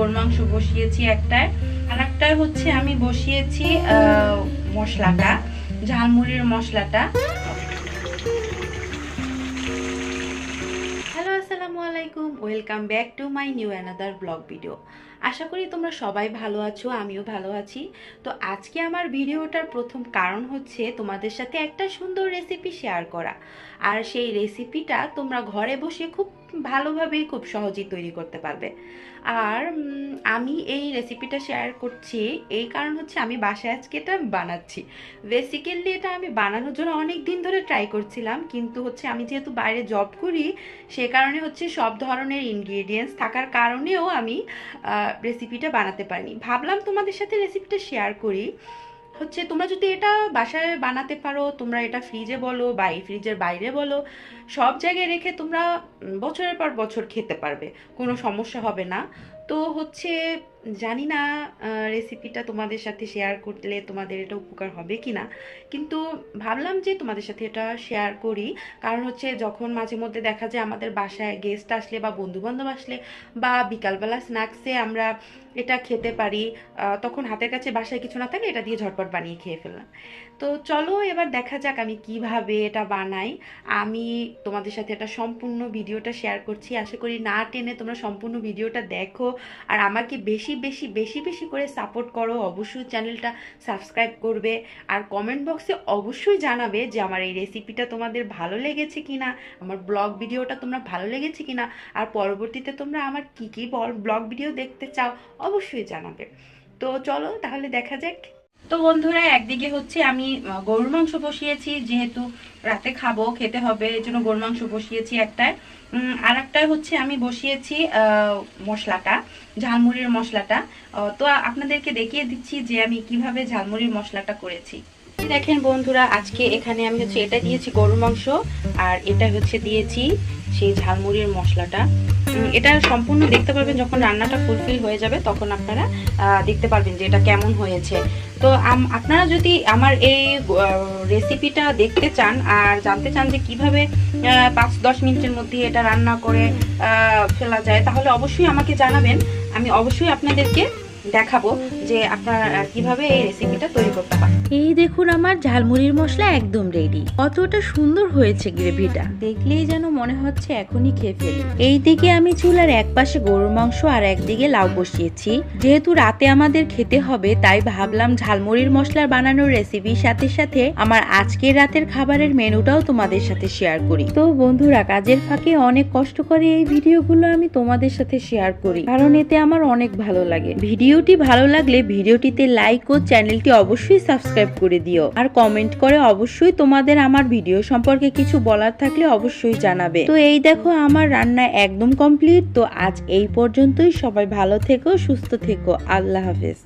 গরু মাংস বসিয়েছি একটায়। আর একটায় হচ্ছে আমি বসিয়েছি মশলাটা, ঝালমুড়ির মশলাটা। হ্যালো, আসসালামু আলাইকুম। Welcome back to my new another blog video. আশা করি তোমরা সবাই ভালো আছো, আমিও ভালো আছি। তো আজকে আমার ভিডিওটার প্রথম কারণ হচ্ছে তোমাদের সাথে একটা সুন্দর রেসিপি শেয়ার করা। আর সেই রেসিপিটা তোমরা ঘরে বসে খুব ভালোভাবে খুব সহজেই তৈরি করতে পারবে। আর আমি এই রেসিপিটা শেয়ার করছি, এই কারণ হচ্ছে আমি বাসায় আজকে এটা বানাচ্ছি। বেসিক্যালি এটা আমি বানানোর জন্য অনেক দিন ধরে ট্রাই করছিলাম, কিন্তু হচ্ছে আমি যেহেতু বাইরে জব করি, সে কারণে হচ্ছে সব ধরনের ইনগ্রিডিয়েন্টস থাকার কারণেও আমি রেসিপিটা বানাতে পারিনি। ভাবলাম তোমাদের সাথে রেসিপিটা শেয়ার করি। হচ্ছে তোমরা যদি এটা বাসায় বানাতে পারো, তোমরা এটা ফ্রিজে বলো বা ফ্রিজের বাইরে বলো, সব জায়গায় রেখে তোমরা বছরের পর বছর খেতে পারবে। কোনো সমস্যা হবে না। তো হচ্ছে, জানি না রেসিপিটা তোমাদের সাথে শেয়ার করলে তোমাদের এটা উপকার হবে কি না কিন্তু ভাবলাম যে তোমাদের সাথে এটা শেয়ার করি। কারণ হচ্ছে, যখন মাঝে মধ্যে দেখা যায় আমাদের বাসায় গেস্ট আসলে বা বন্ধু বান্ধব আসলে বা বিকালবেলা স্ন্যাক্সে আমরা এটা খেতে পারি তখন হাতের কাছে বাসায় কিছু না থাকলে এটা দিয়ে ঝটপট বানিয়ে খেয়ে ফেললাম। তো চলো এবার দেখা যাক আমি কীভাবে এটা বানাই। আমি তোমাদের সাথে এটা সম্পূর্ণ ভিডিওটা শেয়ার করছি। আশা করি না টেনে তোমরা সম্পূর্ণ ভিডিওটা দেখো। আর আমাকে বেশি বেশি বেশি বেশি করে সাপোর্ট করো। অবশ্যই চ্যানেলটা সাবস্ক্রাইব করবে। আর কমেন্ট বক্সে অবশ্যই জানাবে যে আমার এই রেসিপিটা তোমাদের ভালো লেগেছে কিনা, আমার ব্লগ ভিডিওটা তোমরা ভালো লেগেছে কিনা, আর পরবর্তীতে তোমরা আমার কি কি ব্লগ ভিডিও দেখতে চাও, অবশ্যই জানাবে। তো চলো তাহলে দেখা যাক তো বন্ধুরা, একদিকে হচ্ছে আমি গরুর মাংস বসিয়েছি, যেহেতু রাতে খাব, খেতে হবে, এই জন্য গরুর মাংস বসিয়েছি একটায়। আর একটায় হচ্ছে আমি বসিয়েছি মশলাটা, ঝালমুড়ির মশলাটা। তো আপনাদেরকে দেখিয়ে দিচ্ছি যে আমি কীভাবে ঝালমুড়ির মশলাটা করেছি। দেখেন বন্ধুরা, আজকে এখানে আমি হচ্ছে এটা দিয়েছি গরুর মাংস, আর এটা হচ্ছে দিয়েছি সেই ঝালমুড়ির মশলাটা। এটা সম্পূর্ণ দেখতে পারবেন যখন রান্নাটা ফুলফিল হয়ে যাবে, তখন আপনারা দেখতে পারবেন যে এটা কেমন হয়েছে। তো আপনারা যদি আমার এই রেসিপিটা দেখতে চান আর জানতে চান যে কীভাবে পাঁচ দশ মিনিটের মধ্যে এটা রান্না করে ফেলা যায়, তাহলে অবশ্যই আমাকে জানাবেন। আমি অবশ্যই আপনাদেরকে দেখাবো যে আপনারা কীভাবে এই রেসিপিটা তৈরি করতে পারেন। এই দেখুন আমার ঝালমুড়ির মশলা একদম রেডি কতটা সুন্দর হয়েছে গ্রেভিটা দেখলেই যেন মনে হচ্ছে এখনই খেয়ে ফেলি। এই দিকে আমি চুলার এক পাশে গরুর মাংস আর একদিকে লাউ বসিয়েছি। যেহেতু রাতে আমাদের খেতে হবে, তাই ভাবলাম ঝালমুড়ির মশলার বানানোর রেসিপির সাথে সাথে আমার আজকের রাতের খাবারের মেনুটাও তোমাদের সাথে শেয়ার করি। তো বন্ধুরা, কাজের ফাঁকে অনেক কষ্ট করে এই ভিডিওগুলো আমি তোমাদের সাথে শেয়ার করি। কারণ এতে আমার অনেক ভালো লাগে। ভিডিওটি ভালো লাগলে ভিডিওটিতে লাইক ও চ্যানেলটি অবশ্যই সাবস্ক্রাইব করে দিও। আর কমেন্ট করে অবশ্যই তোমাদের আমার ভিডিও সম্পর্কে কিছু বলার থাকলে অবশ্যই জানাবে। তো এই দেখো আমার রান্না একদম কমপ্লিট তো আজ এই পর্যন্তই। সবাই ভালো থেকো, সুস্থ থেকো। আল্লাহ হাফেজ।